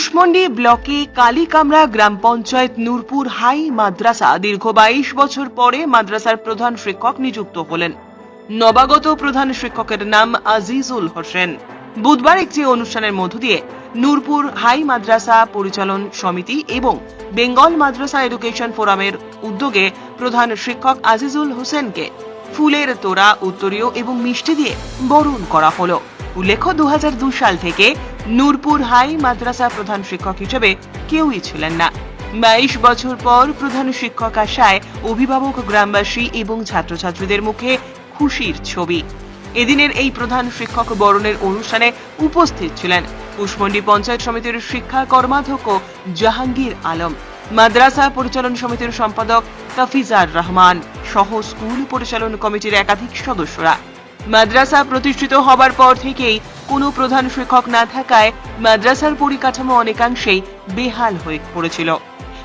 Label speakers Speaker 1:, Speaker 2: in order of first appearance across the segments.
Speaker 1: কুশমন্ডি ব্লকে কালীকামরা গ্রাম পঞ্চায়েত নূরপুর হাই মাদ্রাসা দীর্ঘ বাইশ বছর পরে মাদ্রাসার প্রধান শিক্ষক নিযুক্ত হলেন। নবাগত প্রধান শিক্ষকের নাম আজিজুল হোসেন। বুধবার একটি অনুষ্ঠানের মধ্য দিয়ে নূরপুর হাই মাদ্রাসা পরিচালন সমিতি এবং বেঙ্গল মাদ্রাসা এডুকেশন ফোরামের উদ্যোগে প্রধান শিক্ষক আজিজুল হোসেনকে ফুলের তোড়া, উত্তরীয় এবং মিষ্টি দিয়ে বরণ করা হলো। উল্লেখ্য দু সাল থেকে নূরপুর হাই মাদ্রাসা প্রধান শিক্ষক হিসেবে কেউই ছিলেন না। বাইশ বছর পর প্রধান শিক্ষক আসায় অভিভাবক, গ্রামবাসী এবং ছাত্রছাত্রীদের মুখে খুশির ছবি। এদিনের এই প্রধান শিক্ষক বরণের অনুষ্ঠানে উপস্থিত ছিলেন কুশমন্ডি পঞ্চায়েত সমিতির শিক্ষা কর্মাধ্যক্ষ জাহাঙ্গীর আলম, মাদ্রাসা পরিচালন সমিতির সম্পাদক তাফিজার রহমান সহ স্কুল পরিচালন কমিটির একাধিক সদস্যরা। মাদ্রাসা প্রতিষ্ঠিত হবার পর থেকেই কোনো প্রধান শিক্ষক না থাকায় মাদ্রাসার পরিকাঠামো অনেকাংশেই বেহাল হয়ে পড়েছিল।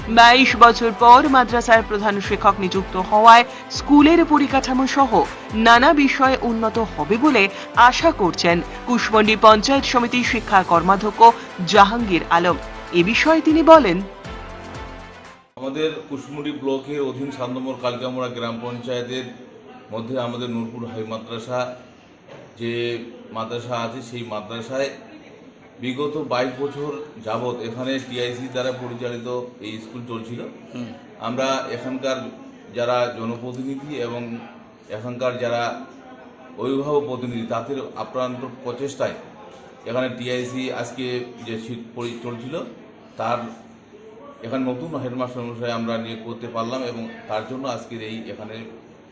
Speaker 1: বাইশ বছর পর মাদ্রাসার প্রধান শিক্ষক নিযুক্ত হওয়ায় স্কুলের পরিকাঠামো সহ নানা বিষয়ে উন্নত হবে বলে আশা করছেন কুশমন্ডি পঞ্চায়েত সমিতির শিক্ষা কর্মাধ্যক্ষ জাহাঙ্গীর আলম। এ বিষয়ে তিনি বলেন,
Speaker 2: আমাদের কুশমুড়ি ব্লকের অধীন সাত নম্বর কালকামোড়া গ্রাম পঞ্চায়েতের মধ্যে আমাদের নূরপুর হাই মাদ্রাসা যে মাদ্রাসা আছে সেই মাদ্রাসায় বিগত বাইশ বছর যাবৎ এখানে টিআইসি দ্বারা পরিচালিত এই স্কুল চলছিল। আমরা এখানকার যারা জনপ্রতিনিধি এবং এখানকার যারা অভিভাবক প্রতিনিধি তাদের আপ্রান্ত প্রচেষ্টায় এখানে টিআইসি আজকে যে চলছিল তার এখানে নতুন হেডমাস্টার অনুসারে আমরা নিয়োগ করতে পারলাম এবং তার জন্য আজকের এই এখানে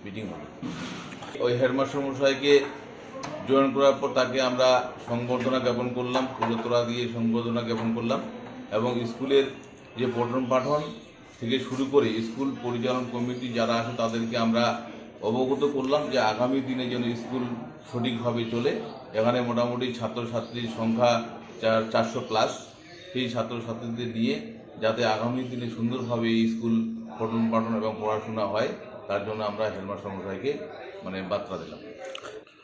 Speaker 2: মিটিং হলো ওই হেডমাস্টার মশাইকে জয়েন করার পর তাকে আমরা সংবর্ধনা জ্ঞাপন করলাম ফুলতোড়া দিয়ে সংবর্ধনা জ্ঞাপন করলাম এবং স্কুলের যে পঠন পাঠন থেকে শুরু করে স্কুল পরিচালন কমিটি যারা আছে তাদেরকে আমরা অবগত করলাম যে আগামী দিনে যেন স্কুল সঠিকভাবে চলে। এখানে মোটামুটি ছাত্রছাত্রীর সংখ্যা চার, চারশো প্লাস সেই ছাত্রছাত্রীদের নিয়ে যাতে আগামী দিনে সুন্দরভাবে এই স্কুল পঠন পাঠন এবং পড়াশোনা হয়। তার জন্য আমরা হেডমাস্টার মশাইকে মানে বার্তা দিলাম।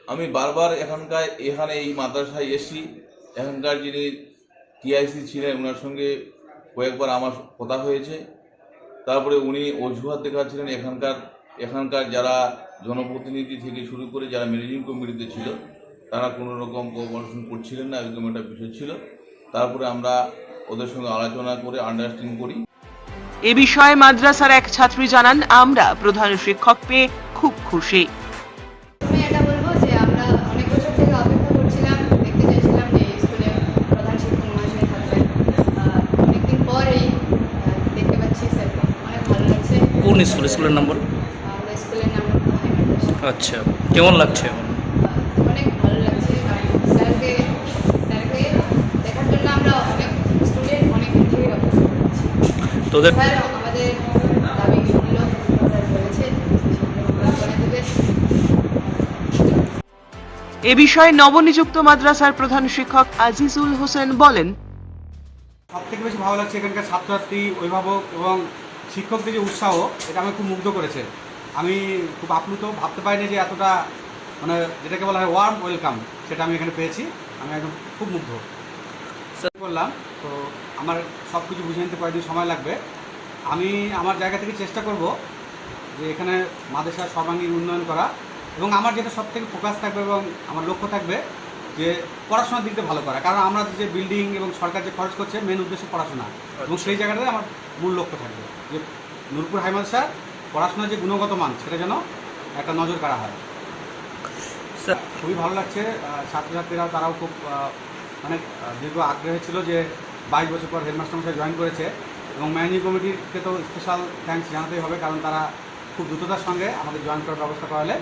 Speaker 2: আমি বারবার এখানকার, এখানে এই মাদ্রাসায় এসি এখানকার যিনি টিআইসি ছিলেন ওনার সঙ্গে কয়েকবার আমার কথা হয়েছে। তারপরে উনি অজুহাত দেখাচ্ছিলেন এখানকার এখানকার যারা জনপ্রতিনিধি থেকে শুরু করে যারা ম্যানেজিং কমিটিতে ছিল, তারা কোনো রকম কোঅপারেশন করছিলেন না এরকম একটা বিষয় ছিল। তারপরে আমরা ওদের সঙ্গে আলোচনা করে আন্ডারস্ট্যান্ডিং করি।
Speaker 1: এ বিষয়ে মাদ্রাসার এক ছাত্রী জানান আমরা প্রধান শিক্ষক পেয়ে খুব খুশি।
Speaker 3: আমি এটা বলব যে আমরা অনেক বছর থেকে অপেক্ষা করছিলাম দেখতে চাইছিলাম যে এই স্কুলে প্রধান শিক্ষক মহাশয় থাকবেন আহ, অনেকদিন পর এই আহ, দেখতে পাচ্ছি স্যারকে অনেক ভালো লাগছে
Speaker 4: কোন স্কুল স্কুলের নাম বলো
Speaker 3: আমাদের স্কুলের নাম হাই মাদ্রাসা।
Speaker 4: আচ্ছা কেমন লাগছে এখন
Speaker 3: আহ, অনেক ভালো লাগছে কারণ স্যারকে স্যারকে দেখার জন্য আমরা অনেক স্টুডেন্ট অনেক দিন থেকে অপেক্ষা করছি
Speaker 4: তোদের?
Speaker 3: আমাদের
Speaker 1: এ বিষয়ে নবনিযুক্ত মাদ্রাসার প্রধান শিক্ষক আজিজুল হোসেন বলেন
Speaker 5: সব থেকে বেশি ভালো লাগছে এখানকার ছাত্রছাত্রী অভিভাবক এবং শিক্ষকদের যে উৎসাহ এটা আমাকে খুব মুগ্ধ করেছে। আমি খুব আপ্লুত ভাবতে পারিনি যে এতটা মানে যেটাকে বলা হয় ওয়ার্ম ওয়েলকাম সেটা আমি এখানে পেয়েছি। আমি একদম খুব মুগ্ধ। বললাম তো আমার সব কিছু বুঝে নিতে কয়েকদিন সময় লাগবে। আমি আমার জায়গা থেকে চেষ্টা করব যে এখানে মাদ্রাসার সর্বাঙ্গীন উন্নয়ন করা এবং আমার যেটা সব থেকে ফোকাস থাকবে এবং আমার লক্ষ্য থাকবে যে পড়াশোনার দিকটা ভালো করা। কারণ আমরা যে বিল্ডিং এবং সরকার যে খরচ করছে মেন উদ্দেশ্য পড়াশোনা। এবং সেই জায়গাটাতে আমার মূল লক্ষ্য থাকবে যে নূরপুর হাই মাদ্রাসার পড়াশোনার যে গুণগত মান সেটা যেন একটা নজর কাড়া হয়।
Speaker 4: স্যার।
Speaker 5: খুবই ভালো লাগছে ছাত্রছাত্রীরা তারাও খুব অনেক দীর্ঘ আগ্রহী ছিল যে বাইশ বছর পর হেডমাস্টার মশাই জয়েন করেছে এবং ম্যানেজিং কমিটিকে তো স্পেশাল থ্যাঙ্কস জানাতেই হবে কারণ তারা খুব দ্রুততার সঙ্গে আমাদের জয়েন করার ব্যবস্থা করালে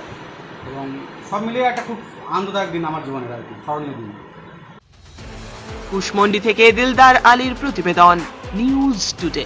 Speaker 5: এবং সব মিলিয়ে একটা খুব আনন্দদায়ক দিন আমার জীবনের আর কি, স্মরণীয় দিন।
Speaker 1: কুশমন্ডি থেকে দিলদার আলীর প্রতিবেদন নিউজ টুডে